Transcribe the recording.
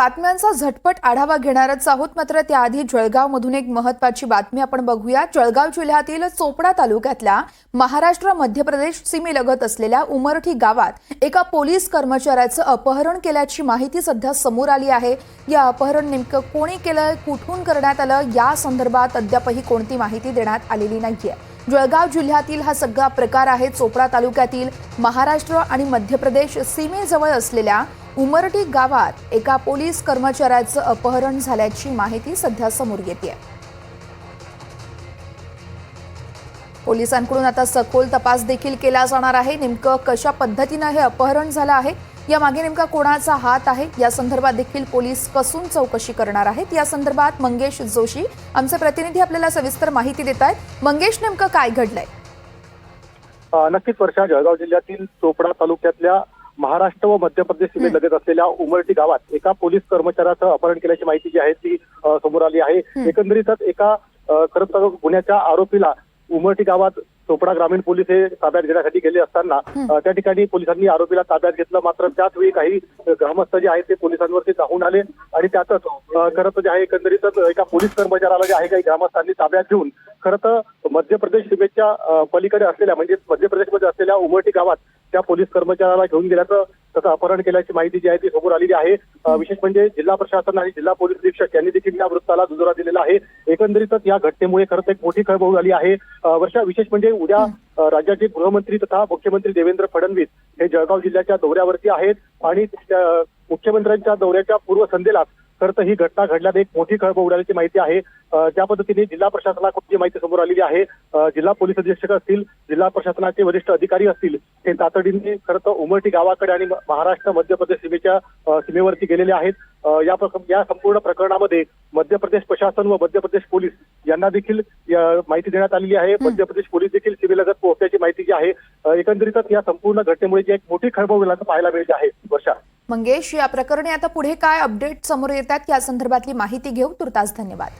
बातम्यांचा झटपट आढावा घेणारच आहोत मात्र त्याआधी जळगावमधून एक महत्वाची बातमी आपण बघूया. जळगाव जिल्ह्यातील चोपडा तालुक्यातल्या महाराष्ट्र मध्य प्रदेश सीमेलगत असलेल्या उमरठी गावात एका पोलीस कर्मचाऱ्याचं अपहरण केल्याची माहिती सध्या समोर आली आहे. या अपहरण नेमकं कोणी केलं कुठून करण्यात आलं या संदर्भात अद्यापही कोणती माहिती देण्यात आलेली नाहीये. जळगाव जिल्ह्यातील हा सगळा प्रकार आहे चोपडा तालुक्यातील महाराष्ट्र आणि मध्य प्रदेश सीमेजवळ असलेल्या उमरटी गावात एका पोलीस कर्मचाऱ्याचं अपहरण झाल्याची माहिती सध्या समोर येते पोलिसांकडून आता सखोल तपास देखील केला जाणार आहे. नेमकं कशा पद्धतीनं हे अपहरण झालं आहे? या मागे नेमका कोणाचा हात आहे? या संदर्भात देखील पोलीस कसून चौकशी करणार आहेत? या संदर्भात मंगेश जोशी आमचे प्रतिनिधी आपल्याला सविस्तर माहिती देत आहेत. मंगेश नेमकं काय घडलंय? नक्कीच वर्षा जळगाव जिल्ह्यातील चोपडा तालुक्यातल्या महाराष्ट्र व मध्य प्रदेश सीमे लगत असलेल्या उमरटी गावात एका पोलीस कर्मचाऱ्याचं अपहरण केल्याची माहिती जी आहे ती समोर आली आहे. एकंदरीतच एका खरं तर गुन्ह्याच्या आरोपीला उमरटी गावात चोपडा ग्रामीण पोलीस हे ताब्यात घेण्यासाठी गेले असताना त्या ठिकाणी पोलिसांनी आरोपीला ताब्यात घेतलं. मात्र त्याच वेळी काही ग्रामस्थ जे आहेत ते पोलिसांवरती धावून आले आणि त्यातच खरं तर जे आहे एकंदरीतच एका पोलीस कर्मचाऱ्याला जे आहे काही ग्रामस्थांनी ताब्यात घेऊन खरं तर मध्य प्रदेश सीमेच्या पलीकडे असलेल्या म्हणजे मध्य प्रदेशमध्ये असलेल्या उमरटी गावात त्या पोलीस कर्मचाऱ्याला घेऊन गेल्याचं तसं अपहरण केल्याची माहिती जी आहे ती समोर आलेली आहे. विशेष म्हणजे जिल्हा प्रशासन आणि जिल्हा पोलीस अधीक्षक यांनी देखील या वृत्ताला दुजोरा दिलेला आहे. एकंदरीतच या घटनेमुळे खरंच एक मोठी खळबळ झाली आहे. वर्षा विशेष म्हणजे उद्या राज्याचे गृहमंत्री तथा मुख्यमंत्री देवेंद्र फडणवीस हे जळगाव जिल्ह्याच्या दौऱ्यावरती आहेत. आणि मुख्यमंत्र्यांच्या दौऱ्याच्या पूर्वसंध्येलाच खरं तर ही घटना घडल्याने एक मोठी खळबळ उडाल्याची माहिती आहे. त्या पद्धतीने जिल्हा प्रशासनाकडून जी माहिती समोर आलेली आहे जिल्हा पोलीस अधीक्षक असतील जिल्हा प्रशासनाचे वरिष्ठ अधिकारी असतील हे तातडीने खरं तर उमरटी गावाकडे आणि महाराष्ट्र मध्य प्रदेश सीमेच्या सीमेवरती गेलेले आहेत. या या संपूर्ण प्रकरणामध्ये मध्य प्रदेश प्रशासन व मध्य प्रदेश पोलीस यांना देखील माहिती देण्यात आलेली आहे. मध्य प्रदेश पोलीस देखील सीमेलगत पोहोचल्याची माहिती जी आहे एकंदरीतच या संपूर्ण घटनेमुळे जी एक मोठी खळबळ उडाल्याचं पाहायला मिळते आहे वर्षा मंगेश या प्रकरणी आता पुढे काय अपडेट समोर येतात या संदर्भातली माहिती घेऊ तुर्तास धन्यवाद.